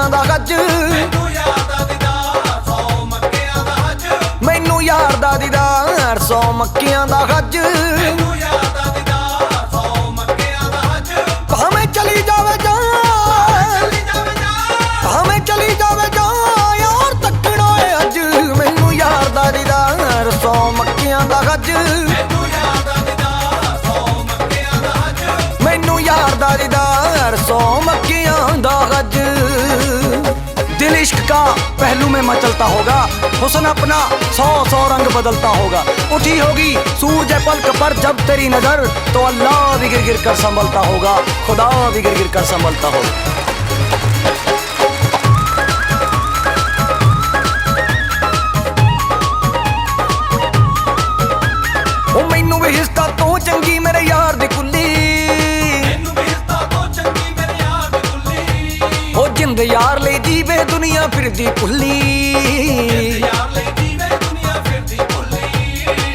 ਮੱਕਿਆਂ ਦਾ ਗੱਜ। ਮੈਨੂੰ ਯਾਦ ਆ ਦੀਦਾਰ ਸੌ ਮੱਕਿਆਂ ਦਾ ਹੱਜ ਮੈਨੂੰ ਯਾਰ ਦਾ ਦੀਦਾਰ, ਸੌ ਮੱਕਿਆਂ ਦਾ ਗੱਜ। पहलू में मचलता होगा हुस्न अपना सौ सौ रंग बदलता होगा उठी होगी सूरज पलक पर जब तेरी नजर तो अल्लाह भी गिर गिर कर संभलता होगा खुदा भी गिर गिर कर संभलता होगा ਉਹ ਮੈਨੂੰ ਵੀ ਹਿਸਕਾ ਤੋਂ ਚੰਗੀ ਮੇਰੇ ਯਾਰ ਦੀ ਕੁੱਲੀ ਮੈਨੂੰ ਵੀ ਹਿੱਸਾ ਤੋਂ ਚੰਗੀ ਮੇਰੇ ਯਾਰ ਦੀ ਗੁੱਲੀ ਉਹ ਜਿੰਦ ਯਾਰ ਲਈ ਜੀਵੇ ਦੁਨੀਆ ਫਿਰਦੀ ਭੁੱਲੀ। ਯਾਰ ਲਈ ਜੀਵੇ ਦੁਨੀਆ ਫਿਰਦੀ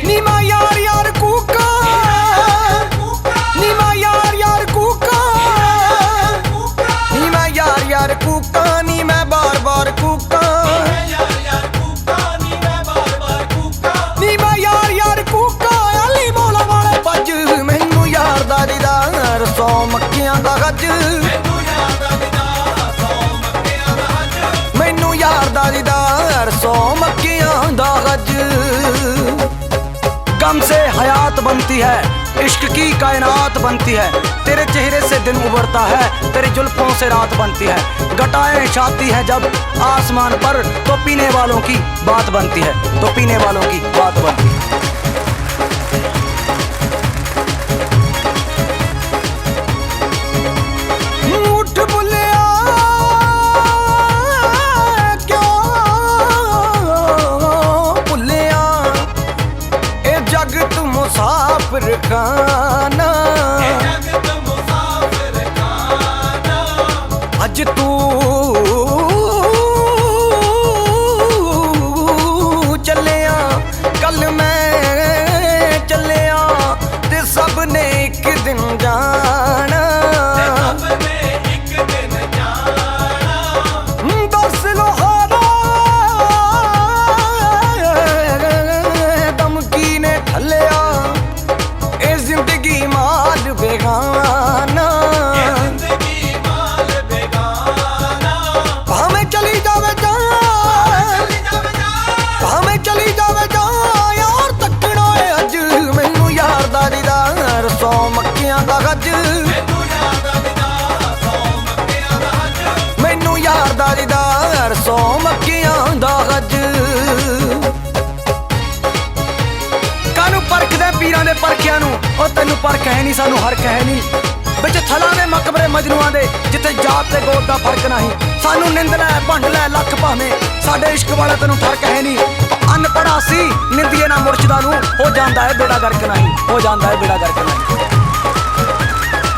ਨੀ ਮੈਂ ਯਾਰ ਯਾਰ ਕੂਕਾ ਨੀ ਮੈਂ ਯਾਰ ਯਾਰ ਕੂਕਾ। ਨੀ ਯਾਰ ਯਾਰ ਕੂਕਾ ਨੀ ਮੈਂ ਬਾਰ ਬਾਰ ਕੂਕਾ ਯਾਰ ਯਾਰ ਕੂਕਾ ਨੀ ਮੈਂ ਦੀਦਾਰ ਸੌ ਮੱਕਿਆਂ ਦਾ ਗੱਜ गम से हयात बनती है इश्क की कायनात बनती है तेरे चेहरे से दिन उभरता है तेरी जुल्फों से रात बनती है घटाएं छाती है जब आसमान पर तो पीने वालों की बात बनती है तो पीने वालों की बात बनती है ਜਗਤ ਮੁਸਾਫਰ ਅੱਜ ਤੂੰ ਚੱਲਿਆ ਕੱਲ ਮੈਂ ਚੱਲਿਆ ਤੇ ਸਭ ਨੇ ਇੱਕ ਦਿਨ ਜਾਣਾ। ਪੀਰਾਂ ਦੇ ਪਰਖਿਆਂ ਨੂੰ, ਉਹ ਤੈਨੂੰ ਪਰਖ ਹੈ ਨਹੀਂ, ਸਾਨੂੰ ਹਰਖ ਹੈ ਨਹੀਂ। ਵਿੱਚ ਥਲਾਂ ਦੇ ਮਕਬਰੇ ਮਜਨੂਆਂ ਦੇ, ਜਿੱਥੇ ਜਾਤ ਤੇ ਗੋਤ ਦਾ ਫ਼ਰਕ ਨਹੀਂ। ਸਾਨੂੰ ਨਿੰਦ ਲੈ ਭੰਡ ਲੈ, ਲੱਖ ਭਾਵੇਂ। ਸਾਡੇ ਇਸ਼ਕ ਵਾਲਾ ਤੈਨੂੰ ਫ਼ਰਕ ਹੈ ਨਹੀਂ। ਅਨਪੜਾ ਸੀ ਨਿੰਦੀਏ ਨਾ ਮੁਰਸ਼ਿਦਾ ਨੂੰ। ਹੋ ਜਾਂਦਾ ਹੈ ਬੇੜਾ ਗਰਕ ਨਹੀਂ। ਹੋ ਜਾਂਦਾ ਹੈ ਬੇੜਾ ਗਰਕ ਨਹੀਂ।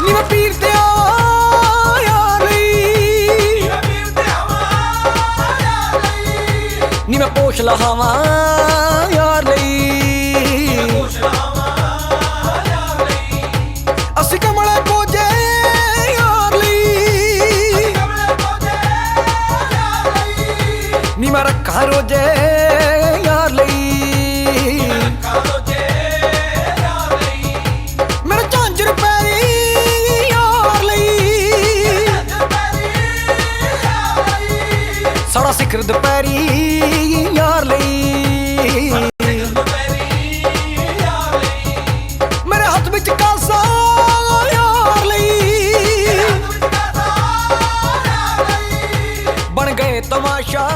ਨੀ ਮੈਂ ਪੀਰ ਤੇ ਆਇਆ ਲਈ। ਮੈਂ ਪੋਸ਼ ਲਹਾਵਾਂ, ਯਾਰ ਰੋਜੇ ਯਾਰ ਲਈ। ਕਾਲੋ ਜੇ ਲਈ ਮੇਰੇ ਝਾਂਜਰ ਪੈਰੀ ਯਾਰ ਲਈ। ਸਾਡਾ ਸਿਖਰ ਦੁਪਹਿਰੀ ਯਾਰ ਲਈ। ਮੇਰੇ ਹੱਥ ਵਿੱਚ ਕਾਸਾ ਲਈ। ਬਣ ਗਏ ਤਮਾਸ਼ਾ